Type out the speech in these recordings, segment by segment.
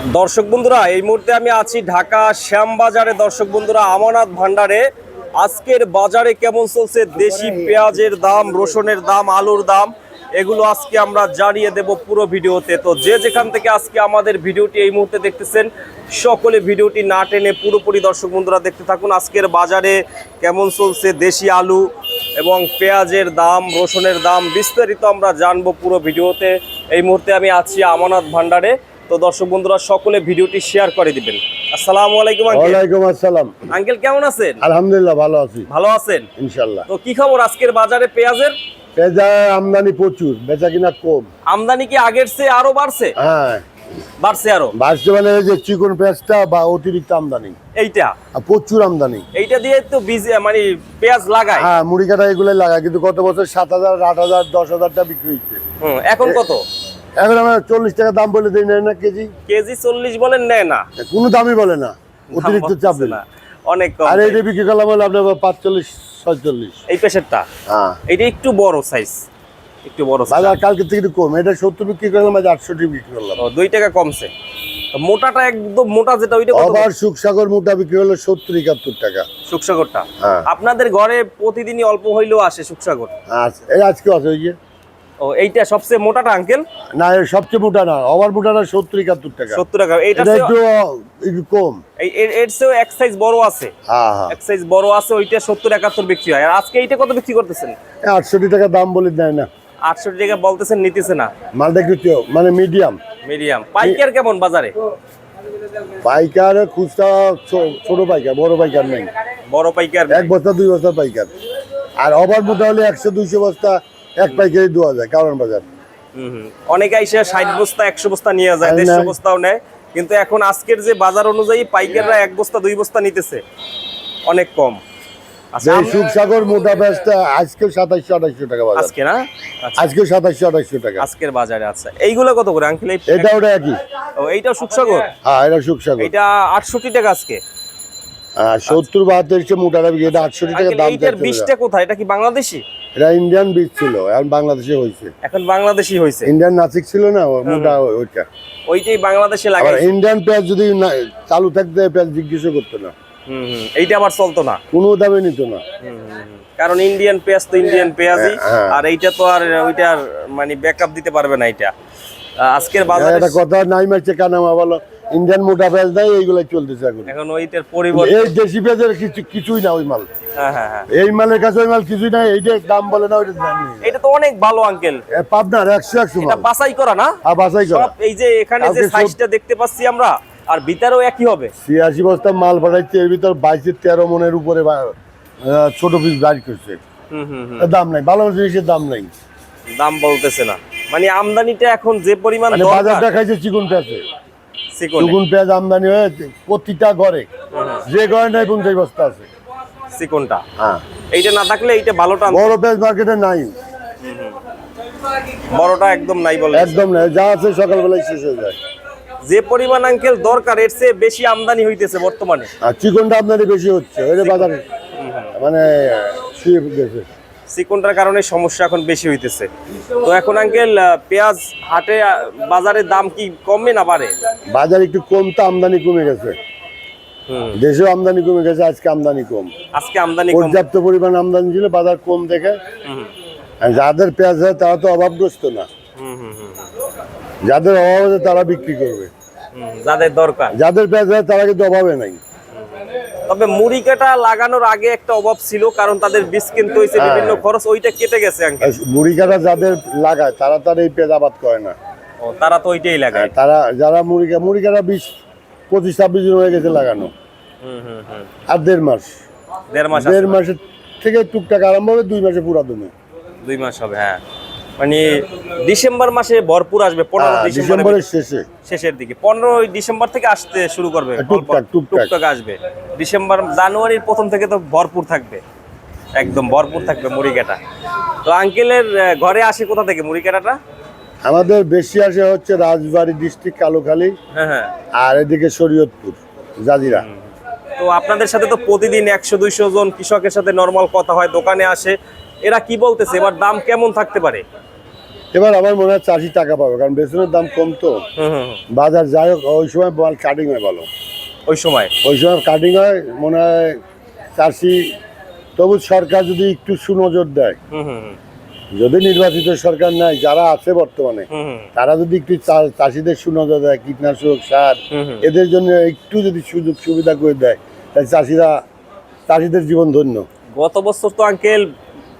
দর্শক বন্ধুরা, এই মুহূর্তে আমি আছি ঢাকা শ্যামবাজারে। দর্শক বন্ধুরা, আমানত ভান্ডারে আজকের বাজারে কেমন চলছে? দেশি পেঁয়াজের দাম, রসুনের দাম, আলুর দাম, এগুলো আজকে আমরা জানিয়ে দেব পুরো ভিডিওতে। তো যে যেখান থেকে আজকে আমাদের ভিডিওটি এই মুহূর্তে দেখতেছেন, সকলে ভিডিওটি না টেনে পুরোপুরি দর্শক বন্ধুরা দেখতে থাকুন। আজকের বাজারে কেমন চলছে? দেশি আলু এবং পেঁয়াজের দাম, রসুনের দাম, বিস্তারিত আমরা জানব পুরো ভিডিওতে। এই মুহূর্তে আমি আছি আমানত ভান্ডারে তো দর্শক বন্ধুরা সকলে ভিডিওটি শেয়ার করে দিবেন। আসসালামু আলাইকুম আঙ্কেল ওয়ালাইকুম আসসালাম। আঙ্কেল কেমন আছেন? আলহামদুলিল্লাহ ভালো আছি। ভালো আছেন? ইনশাল্লাহ তো কি খবর আজকের বাজারে পেঁয়াজের? পেঁজা আমদানি প্রচুর বেচা কিনা কম। আমদানি কি আগের চেয়ে আরও বাড়ছে? হ্যাঁ। বাড়ছে আরও? বাড়ছে মানে এই যে চিকন পেঁয়াজটা বা অতিরিক্ত আমদানি। এইটা? প্রচুর আমদানি। এইটা দিয়ে তো বীজ মানে পেঁয়াজ লাগায়। হ্যাঁ মুড়ি কাটা এগুলো লাগায় কিন্তু গত বছর সাত হাজার আট হাজার দশ হাজারটা বিক্রি হয়েছে। এখন কত? এখন আমরা চল্লিশ টাকা দাম বলে দিই না কেজি? কেজি চল্লিশ বলেন নেয় না। কোনো দামই বলে না অতিরিক্ত চাপ না। অনেক কম আর এইটা বিক্রি করলাম হলে আপনার পাঁচচল্লিশ ছয়চল্লিশ। এই পেশেরটা হ্যাঁ। এটা একটু বড় সাইজ একটু বড়। বাজার কালকে থেকে একটু কম এটা সত্তর বিক্রি করলাম আজ আটষট্টি বিক্রি করলাম। দুই টাকা কমছে। মোটাটা একদম মোটা যেটা ওইটা আবার সুখসাগর মোটা বিক্রি হলো সত্তর একাত্তর টাকা। সুখসাগরটা? হ্যাঁ। আপনাদের ঘরে প্রতিদিনই অল্প হইলেও আসে সুখসাগর। আচ্ছা এই আজকে আছে ওই যে। ও এইটা সবচেয়ে মোটাটা আঙ্কেল না সবচেয়ে মোটা না ওভার মোটাটা সত্তর একাত্তর টাকা। সত্তর টাকা। এইটা একটু একটু কম। এই এর- চেয়েও এক সাইজ বড় আছে। হ্যাঁ হ্যাঁ। এক সাইজ বড় আছে ওইটা সত্তর একাত্তর বিক্রি হয়। আর আজকে এইটা কত বিক্রি করতেছেন? আটষট্টি টাকা দাম বলে দেয় না। আটষট্টি টাকা বলতেছেন নিতেছে না। মালটা চো- মানে মিডিয়াম মিডিয়াম পাইকার কেমন বাজারে? পাইকার খুচরা ছোট পাইকার বড় পাইকার নেই। বড় পাইকার এক বস্তা দুই বস্তা পাইকার। আর ওভার মোটা হলে একশো দুইশো বস্তা এক পাইকারি দেওয়া যায় কারণ বাজার। অনেকে আইসে ষাট বস্তা একশো বস্তা নিয়ে যায় দেড়শো বস্তাও নেয়। কিন্তু এখন আজকের যে বাজার অনুযায়ী পাইকাররা এক বস্তা দুই বস্তা নিতেছে। অনেক কম। আচ্ছা যে আম- সুখসাগর মোটা ব্যাসটা আজকে আঠাইশশো টাকা বাজার। আজকে না? আচ্ছা, আজকে টাকা। আজকের বাজারে আচ্ছা। এইগুলো কত করে আঙ্কেল এটা ওটা একই। ও এইটাও সুখসাগর? হ্যাঁ এটা সুখসাগর। এইটা আটষট্টি টাকা আজকে। সত্তর বাহাত্তর এটা আটষট্টি টাকা আঙ্কেল, দাম এইটার চাইছে কোথায়? এটা কি বাংলাদেশি। এটা ইন্ডিয়ান বীজ ছিল এখন বাংলাদেশে হয়েছে। এখন বাংলাদেশি হয়েছে। ইন্ডিয়ান নাসিক ছিল না ও মোটা ওইটা। ওইটাই বাংলাদেশে লাগাই ইন্ডিয়ান পেঁয়াজ যদি চালু থাকতে পেঁয়াজ জিজ্ঞেসও করতো না। হুম। এইটা আবার চলতো না। কোনো দামে নিত না। কারণ ইন্ডিয়ান পেঁয়াজ তো ইন্ডিয়ান পেঁয়াজই হ্যাঁ। আর এইটা তো আর ওইটার মানে ব্যাকআপ দিতে পারবে না এটা আজকের বাজারে একটা কথা নাই মারছে কানামা বলো ইন্ডিয়ান মোটা পেঁয়াজ নাই এইগুলাই চলতেছে এখন। এখন ওইটার পরিবর্তন এই দেশি পেঁয়াজের কিছু কিছুই না ওই মাল। হ্যাঁ হ্যাঁ হ্যাঁ। এই মালের কাছে ওই মাল কিছুই নাই এইটা দাম বলে না ওইটা দাম নেই। এটা তো অনেক ভালো আঙ্কেল পাবনার একশো একশো এটা বাছাই করা না? আর বাছাই করা। সব এই যে এখানে যে সাইজটা দেখতে পাচ্ছি আমরা আর ভিতরেও একই হবে। ছিয়াশি বস্তা মাল পাঠাইছে এর ভিতর বাইশের তেরো মনের উপরে ছোট পিস বাইর করছে। দাম নাই ভালো জিনিসের দাম নাই। দাম বলতেছে না। মানে আমদানিটা এখন যে পরিমাণ মানে বাজারটা খাইছে চিকুন পেঁয়াজে চিকনে পেঁয়াজ আমদানি হয়েছে প্রতিটা ঘরে। যে ঘরে নাই পঞ্চাশ বস্তা আছে। চিকনটা হ্যাঁ। এইটা না থাকলে এইটা ভালোটা বড় পেঁয়াজ মার্কেটে নাই। বড়টা একদম নাই বলে একদম নাই। যা আছে সকালবেলায় শেষ হয়ে যায়। যে পরিমাণ আঙ্কেল দরকার এর চেয়ে বেশি আমদানি হইতেছে বর্তমানে। আর চিকনটা আমদানি বেশি হচ্ছে। ওই বাজারে মানে শুয়ে গেছে। চিকনটার কারণে সমস্যা এখন বেশি হইতেছে। তো এখন আঙ্কেল পেঁয়াজ হাটে বাজারে দাম কি কমবে না বাড়ে? বাজার একটু কম তো আমদানি কমে গেছে। দেশেও আমদানি কমে গেছে আজকে আমদানি কম। আজকে আমদানি পর্যাপ্ত পরিমাণ আমদানি ছিল বাজার কম দেখে। যাদের পেঁয়াজ হয় তারা তো অভাবগ্রস্ত না। হুম, হুম, হুম, যাদের অভাব আছে তারা বিক্রি করবে। হুম, যাদের দরকার। যাদের পেঁয়াজ হয় তারা কিন্তু অভাবে নাই। তবে মুড়ি কাটা লাগানোর আগে একটা অভাব ছিল কারণ তাদের বীজ কিনতে হয়েছে হ্যাঁ। বিভিন্ন খরচ ওইটা কেটে গেছে মুড়ি কাটা যাদের লাগায় তারা তার এই পেঁয়াজ আবাদ করে না। ও, তারা তো ওইটাই লাগায়। তারা যারা মুড়ি মুড়ি কাটা বিশ পঁচিশ ছাব্বিশ দিন হয়ে গেছে লাগানো। হুম, হুম, হুম। আর দেড় মাস। দেড় মাস দেড় মাসের থেকে টুকটাক আরম্ভ হবে দুই মাসে পুরা দমে। দুই মাস হবে হ্যাঁ। মানে ডিসেম্বর মাসে ভরপুর আসবে পনেরো হ্যাঁ, ডিসেম্বরের শেষে। শেষের দিকে। পনেরোই ডিসেম্বর থেকে আসতে শুরু করবে হ্যাঁ, টুকটাক, আসবে। ডিসেম্বর জানুয়ারির প্রথম থেকে তো ভরপুর থাকবে। একদম ভরপুর থাকবে মুড়ি কাটা। তো আঙ্কেলের ঘরে আসে কোথা থেকে মুড়ি কাটাটা? আমাদের বেশি আসে হচ্ছে রাজবাড়ী ডিস্ট্রিক্ট কালোখালী হ্যাঁ হ্যাঁ। আর এদিকে শরীয়তপুর জাজিরা। তো আপনাদের সাথে তো প্রতিদিন একশো দুইশো জন কৃষকের সাথে নর্মাল কথা হয় দোকানে আসে। এরা কি বলতেছে? এবার দাম কেমন থাকতে পারে? এবার আমার মনে হয় চাষি টাকা পাবে কারণ বেসনের দাম কম তো। বাজার যাই হোক ওই সময় মাল কাটিং হয় ভালো ওই সময় ওই সময় কাটিং হয় মনে হয় চাষি তবু সরকার যদি একটু সুনজর দেয়। যদি নির্বাচিত সরকার নাই যারা আছে বর্তমানে তারা যদি একটু চাষিদের সুনজর দেয় কীটনাশক সার। এদের জন্য একটু যদি সুযোগ সুবিধা করে দেয় তাহলে চাষিরা চাষিদের জীবন ধন্য গত বছর তো আঙ্কেল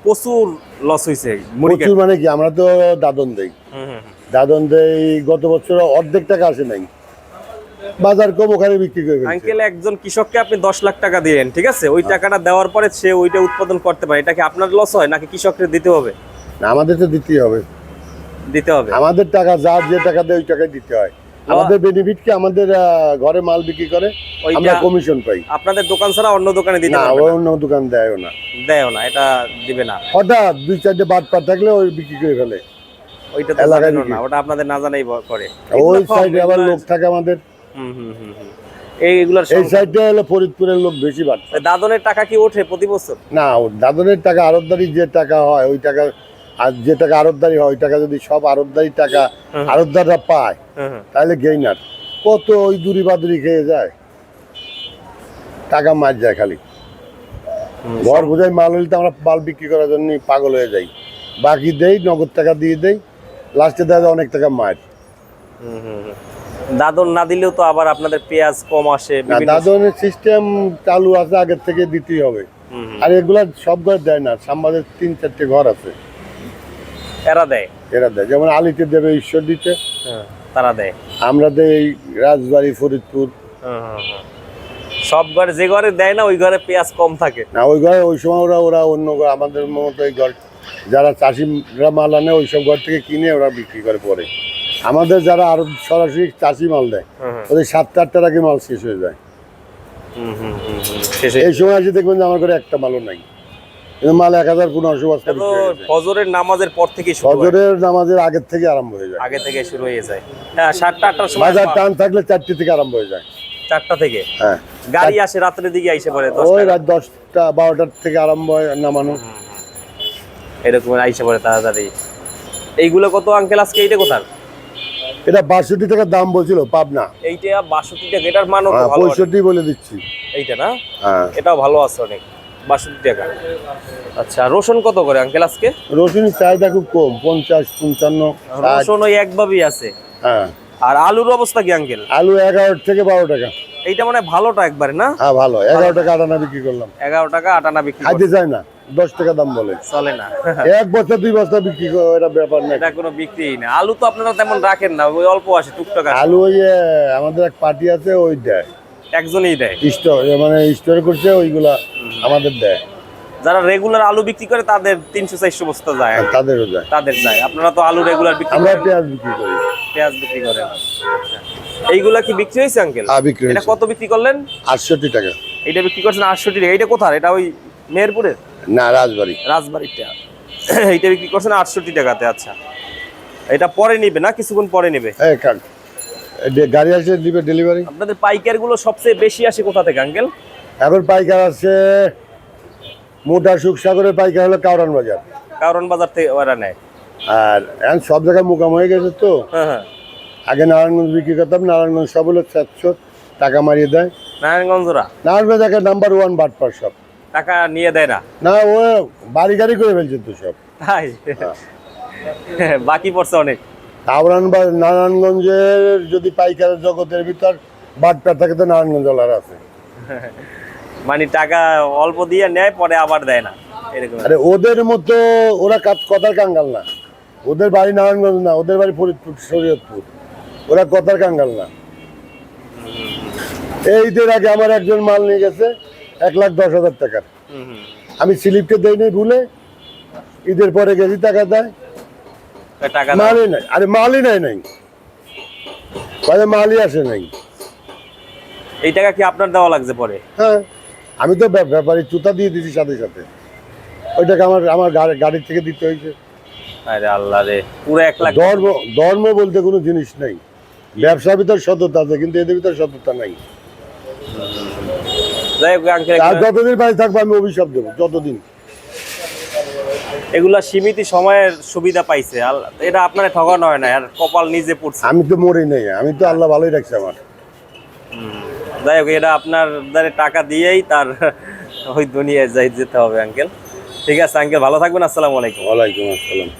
প্রচুর লস হয়েছে প্রচুর মানে কি আমরা তো দাদন দেই। দাদন দেই গত বছর অর্ধেক টাকা আসে নাই। বাজার কম ওখানে বিক্রি করে ফেলছে। আঙ্কেল একজন কৃষককে আপনি দশ লাখ টাকা দিলেন ঠিক আছে? ওই টাকাটা দেওয়ার পরে সে ওইটা উৎপাদন করতে পারে। এটা কি আপনার লস হয় নাকি কৃষককে দিতে হবে? না, আমাদের তো দিতেই হবে। দিতে হবে। আমাদের টাকা যা যে টাকা দেয় ওই টাকাই দিতে হয়। আমাদের বেনিফিট কি? আমাদের ঘরে মাল বিক্রি করে আমরা কমিশন পাই। আপনাদের দোকান ছাড়া অন্য দোকানে দিতে না। অন্য দোকান দেয়ও না। দেয়ও না এটা দিবে না। হঠাৎ দুই চারটে বাদ পা থাকলে ওই বিক্রি করে ফেলে। ওইটা তো এলাকায় না ওটা আপনাদের না জানাই করে। ওই সাইডে আবার লোক থাকে আমাদের। হুম হুম হুম। এইগুলোর এই সাইডে হলো ফরিদপুরের লোক বেশি বাড়ছে। দাদনের টাকা কি ওঠে প্রতি বছর? না দাদনের টাকা আরতদারি যে টাকা হয় ওই টাকা আর যে টাকা হয় ওই টাকা যদি সব আরতদারি টাকা হুম। আরতদাররা পায়। তাহলে গেইনার। কত ওই দুরি বাদুরি খেয়ে যায়? টাকা মার যায় খালি। ঘর বোঝাই মাল হইলে তো আমরা মাল বিক্রি করার জন্য পাগল হয়ে যাই। বাকি দেই নগদ টাকা দিয়ে দেই লাস্টে দেখা অনেক টাকা মার। দাদন না দিলেও তো আবার আপনাদের পেঁয়াজ কম আসে দাদনের সিস্টেম চালু আছে আগের থেকে দিতেই হবে। আর এগুলা সব ঘর দেয় না সাম্বাদের তিন চারটে ঘর আছে। এরা দেয়? এরা দেয় যেমন আলিতে দেবে ঈশ্বর দিতে। হ্যাঁ, তারা দেয়? আমরা দেই রাজবাড়ি ফরিদপুর। সব ঘরে যে ঘরে দেয় না ওই ঘরে পেঁয়াজ কম থাকে। না ওই ঘরে ওই সময় ওরা ওরা অন্য ঘর আমাদের মতো এই ঘর যারা চাষিরা মাল আনে ওই সব ঘর থেকে কিনে ওরা বিক্রি করে পরে। আমাদের যারা আরও সরাসরি চাষি মাল দেয় ওদের সাতটা আটটার আগে মাল শেষ হয়ে যায়। হুম, হুম, হুম, হুম। এই সময় এসে দেখবেন যে আমার ঘরে একটা মালও নাই। মাল এক হাজার পনেরোশো বস্তা। ফজরের নামাজের পর থেকে ফজরের নামাজের আগের থেকে আরম্ভ হয়ে যায়। আগে থেকে শুরু হয়ে যায়। হ্যাঁ সাতটা আটটার সময় বাজার টান থাকলে চারটে থেকে আরম্ভ হয়ে যায়। চারটা থেকে? হ্যাঁ। গাড়ি আসে রাত্রের দিকে আইসে পড়ে ওই রাত দশটা বারোটার থেকে আরম্ভ হয় নামানো। এরকম আইসে পড়ে তাড়াতাড়ি। এইগুলো কত আঙ্কেল আজকে? এইটা কোথার? এটা বাষট্টি টাকা দাম বলছিল পাবনা। এইটা বাষট্টি টাকা এটার মানও হ্যাঁ। পঁয়ষট্টি বলে দিচ্ছি। এইটা না? হ্যাঁ। এটাও ভালো আছে অনেক। বাষট্টি টাকা। আচ্ছা রসুন কত করে আঙ্কেল আজকে? রসুনের চাহিদা খুব কম পঞ্চাশ পঞ্চান্ন রসুন ওই একভাবেই আছে। হ্যাঁ। আর আলুর অবস্থা কি আঙ্কেল আলু এগারো থেকে বারো টাকা। এইটা মানে ভালোটা একবারে না? হ্যাঁ ভালো। এগারো টাকা আটানা বিক্রি করলাম। এগারো টাকা আটানা বিক্রি খাইতে। চায় না দশ টাকা দাম বলে। চলে না। এক বস্তা দুই বস্তা বিক্রি করে এটা ব্যাপার নেই এটা কোনো বিক্রি না। আলু তো আপনারা তেমন রাখেন না ওই অল্প আসে টুকটাক আলু ওই আমাদের এক পার্টি আছে ওই দেয় একজনই দেয়। স্টোর মানে স্টোর করছে ওইগুলা আমাদের দেয়। যারা রেগুলার আলু বিক্রি করে তাদের তিনশো চারশো বস্তা যায়। তাদেরও দেয় তাদের যায়। আপনারা তো আলু রেগুলার বিক্রি আমরা পেঁয়াজ বিক্রি করি। পেঁয়াজ বিক্রি করেন। এইগুলা কি বিক্রি হয়েছে আঙ্কেল হ্যাঁ বিক্রি এটা কত বিক্রি করলেন? আটষট্টি টাকা। এইটা বিক্রি করছেন আটষট্টি টাকা। এইটা কোথায় এটা ওই মেহেরপুরের? না রাজবাড়ি। রাজবাড়িটা এইটা বিক্রি করছেন আটষট্টি টাকাতে আচ্ছা। এটা পরে নিবে না? কিছুক্ষণ পরে নিবে? এই কাক এই যে গাড়ি আসে দিবে ডেলিভারি আপনাদের পাইকারগুলো সবচেয়ে বেশি আসে কোথা থেকে আঙ্কেল এখন পাইকার আছে মোটা সুখসাগরের পাইকার হলো কাউরান বাজার। কারণ বাজার থেকে ওরা নেয়। আর এখন সব জায়গায় মোকাম হয়ে গেছে তো। হ্যাঁ হ্যাঁ। আগে নারায়ণগঞ্জ বিক্রি করতাম নারায়ণগঞ্জ সব হলো সাতশো টাকা মারিয়ে দেয়। নারায়ণগঞ্জরা নারায়ণগঞ্জ এখন নাম্বার ওয়ান বাটপার সব। টাকা নিয়ে দেয় না? না ও বাড়ি গাড়ি করে ফেলছে তো সব। তাই? বাকি পড়ছে অনেক। কাউরান বা নারায়ণগঞ্জের যদি পাইকারের জগতের ভিতর বাটপার থাকে তো নারায়ণগঞ্জ ওলার আছে। মানে টাকা অল্প দিয়ে নেয় পরে আবার দেয় না। এরকম আরে ওদের মতো ওরা কথার কাঙ্গাল না। ওদের বাড়ি নারায়ণগঞ্জ না ওদের বাড়ি ফরিদপুর শরীয়তপুর। ওরা কথার কাঙ্গাল না। এই ঈদের আগে আমার একজন মাল নিয়ে গেছে এক লাখ দশ হাজার টাকার। আমি স্লিপকে দেই নাই ভুলে ঈদের পরে গেছি টাকা দেয়। মালই নাই আরে মালই নাই নাই। মালই আসে নাই। এই টাকা কি আপনার দেওয়া লাগছে পরে? হ্যাঁ। আমি তো ব্যা- ব্যাপারী জুতা দিয়ে দিছি সাথে সাথে। ওইটাকে আমার আমার গাড়ি গাড়ি থেকে দিতে হয়েছে। আরে আল্লাহ রে পুরো এক লাখ ধর্ম ধর্ম বলতে কোনো জিনিস নেই। ব্যবসার ভিতর সততা আছে কিন্তু এদের ভিতর সততা নাই। যতদিন বাড়ি থাকব আমি অভিশাপ দেবো যতদিন। এগুলা সীমিত সময়ের সুবিধা পাইছে। এটা আপনার ঠকানো হয় না আর কপাল নিজে পড়ছে। আমি তো মরি নাই আমি তো আল্লাহ ভালোই রাখছি আমার। যাই হোক, এটা আপনার দ্বারা টাকা দিয়েই তার ওই দুনিয়ায় যাই যেতে হবে আঙ্কেল ঠিক আছে আঙ্কেল ভালো থাকবেন, আসসালামু আলাইকুম। ওয়ালাইকুম আসসালাম।